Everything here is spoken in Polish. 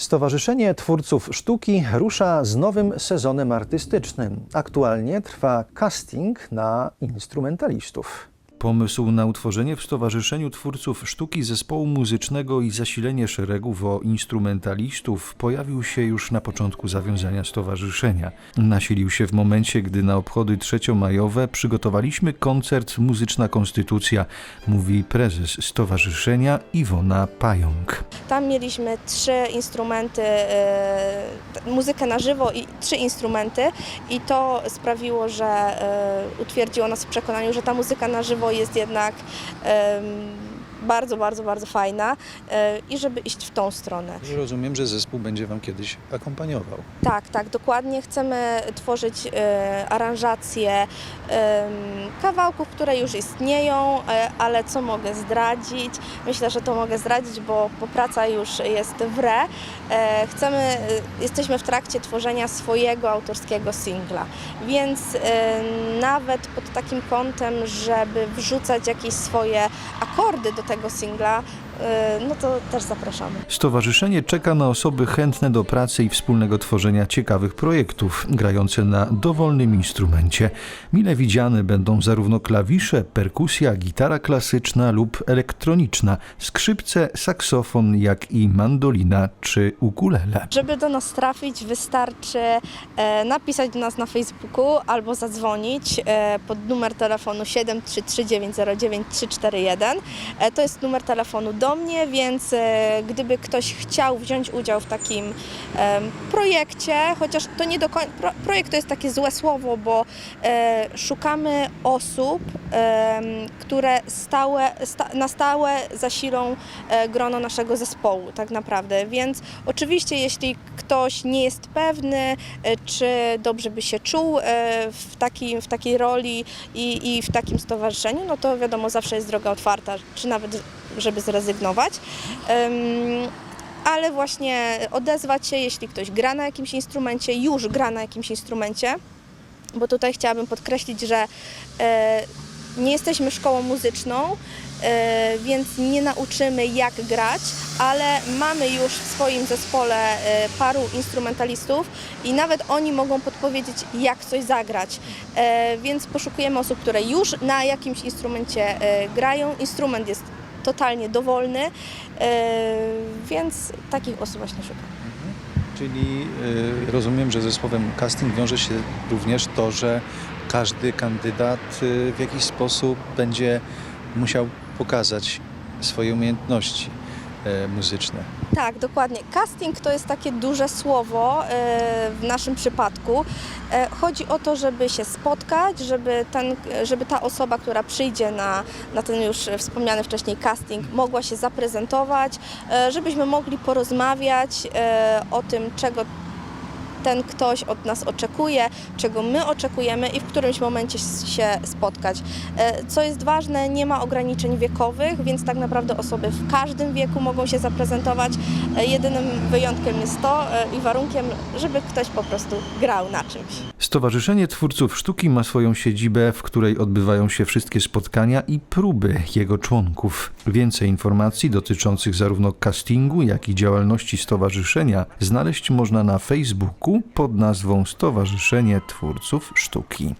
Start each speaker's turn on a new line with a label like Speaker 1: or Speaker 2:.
Speaker 1: Stowarzyszenie Twórców Sztuki rusza z nowym sezonem artystycznym. Aktualnie trwa casting na instrumentalistów. Pomysł na utworzenie w Stowarzyszeniu Twórców Sztuki zespołu muzycznego i zasilenie szeregów o instrumentalistów pojawił się już na początku zawiązania stowarzyszenia. Nasilił się w momencie, gdy na obchody trzeciomajowe przygotowaliśmy koncert Muzyczna Konstytucja, mówi prezes stowarzyszenia Iwona Pająk.
Speaker 2: Tam mieliśmy trzy instrumenty, e, muzykę na żywo i trzy instrumenty i to sprawiło, że e, utwierdziło nas w przekonaniu, że ta muzyka na żywo jest jednak bardzo, bardzo, bardzo fajna e, i żeby iść w tą stronę.
Speaker 3: Rozumiem, że zespół będzie Wam kiedyś akompaniował.
Speaker 2: Tak, tak, dokładnie. Chcemy tworzyć e, aranżacje kawałków, które już istnieją, e, ale co mogę zdradzić? Myślę, że to mogę zdradzić, bo, bo praca już jest w re. Chcemy, jesteśmy w trakcie tworzenia swojego autorskiego singla, więc nawet pod takim kątem, żeby wrzucać jakieś swoje akordy do tego singla, no to też zapraszamy.
Speaker 1: Stowarzyszenie czeka na osoby chętne do pracy i wspólnego tworzenia ciekawych projektów, grające na dowolnym instrumencie. Mile widziane będą zarówno klawisze, perkusja, gitara klasyczna lub elektroniczna, skrzypce, saksofon, jak i mandolina czy ukulele.
Speaker 2: Żeby do nas trafić, wystarczy e, napisać do nas na Facebooku albo zadzwonić e, pod numer telefonu 733909341. E, to jest numer telefonu do mnie, więc e, gdyby ktoś chciał wziąć udział w takim projekcie, chociaż to nie do końca, pro, projekt to jest takie złe słowo, bo e, szukamy osób, które stałe, sta, na stałe zasilą e, grono naszego zespołu tak naprawdę, więc Oczywiście, jeśli ktoś nie jest pewny, czy dobrze by się czuł w, takim, w takiej roli i, i w takim stowarzyszeniu, no to wiadomo, zawsze jest droga otwarta, czy nawet, żeby zrezygnować. Ale właśnie odezwać się, jeśli ktoś gra na jakimś instrumencie, już gra na jakimś instrumencie, bo tutaj chciałabym podkreślić, że e, nie jesteśmy szkołą muzyczną, e, więc nie nauczymy jak grać, ale mamy już w swoim zespole e, paru instrumentalistów i nawet oni mogą podpowiedzieć jak coś zagrać. Więc poszukujemy osób, które już na jakimś instrumencie grają. Instrument jest totalnie dowolny, e, więc takich osób właśnie szukam.
Speaker 3: Czyli y, rozumiem, że ze słowem casting wiąże się również to, że każdy kandydat y, w jakiś sposób będzie musiał pokazać swoje umiejętności muzyczne.
Speaker 2: Tak, dokładnie. Casting to jest takie duże słowo e, w naszym przypadku. E, Chodzi o to, żeby się spotkać, żeby, ten, żeby ta osoba, która przyjdzie na, na ten już wspomniany wcześniej casting, mogła się zaprezentować, e, żebyśmy mogli porozmawiać o tym, czego ten ktoś od nas oczekuje, czego my oczekujemy i w którymś momencie się spotkać. E, Co jest ważne, nie ma ograniczeń wiekowych, więc tak naprawdę osoby w każdym wieku mogą się zaprezentować. E, Jedynym wyjątkiem jest to e, i warunkiem, żeby ktoś po prostu grał na czymś.
Speaker 1: Stowarzyszenie Twórców Sztuki ma swoją siedzibę, w której odbywają się wszystkie spotkania i próby jego członków. Więcej informacji dotyczących zarówno castingu, jak i działalności stowarzyszenia znaleźć można na Facebooku pod nazwą Stowarzyszenie Twórców Sztuki.